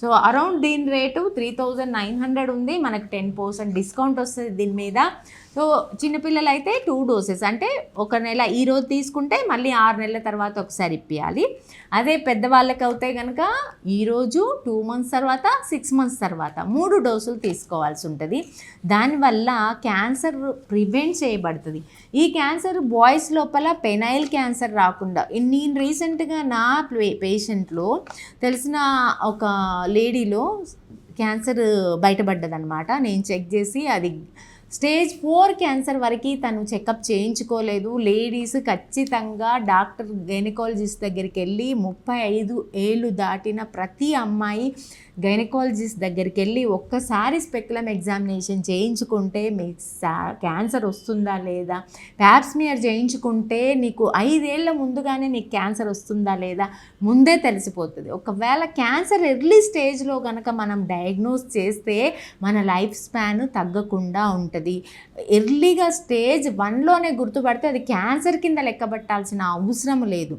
So around దీని rate three thousand nine hundred ఉంది. మనకు టెన్ పర్సెంట్ డిస్కౌంట్ వస్తుంది దీని మీద. సో చిన్నపిల్లలు అయితే టూ డోసెస్. అంటే ఒక నెల ఈ రోజు తీసుకుంటే మళ్ళీ ఆరు నెలల తర్వాత ఒకసారి ఇప్పించాలి అదే పెద్దవాళ్ళకి అవుతే కనుక ఈరోజు టూ మంత్స్ తర్వాత సిక్స్ మంత్స్ తర్వాత మూడు డోసులు తీసుకోవాల్సి ఉంటుంది. దానివల్ల క్యాన్సర్ ప్రివెంట్ చేయబడుతుంది. ఈ క్యాన్సర్ బాయ్స్ లోపల పెనైల్ క్యాన్సర్ రాకుండా నేను రీసెంట్గా నా పేషెంట్లో తెలిసిన ఒక లేడీలో క్యాన్సర్ బయటపడ్డదనమాట నేను చెక్ చేసి అది స్టేజ్ ఫోర్ క్యాన్సర్ వరకు తను చెకప్ చేయించుకోలేదు. లేడీస్ ఖచ్చితంగా డాక్టర్ గైనకాలజిస్ట్ దగ్గరికి వెళ్ళి ముప్పై ఐదు ఏళ్ళు దాటిన ప్రతి అమ్మాయి గైనకాలజిస్ట్ దగ్గరికి వెళ్ళి ఒక్కసారి స్పెక్యులం ఎగ్జామినేషన్ చేయించుకుంటే మీకు క్యాన్సర్ వస్తుందా లేదా? ప్యాప్స్మియర్ చేయించుకుంటే నీకు ఐదేళ్ళ ముందుగానే నీకు క్యాన్సర్ వస్తుందా లేదా? ముందే తెలిసిపోతుంది. ఒకవేళ క్యాన్సర్ ఎర్లీ స్టేజ్లో కనుక మనం డయాగ్నోస్ చేస్తే మన లైఫ్ స్పాన్ తగ్గకుండా ఉంటుంది. ఉంటుంది. ఎర్లీగా స్టేజ్ వన్లోనే గుర్తుపడితే అది క్యాన్సర్ కింద లెక్కబట్టాల్సిన అవసరం లేదు.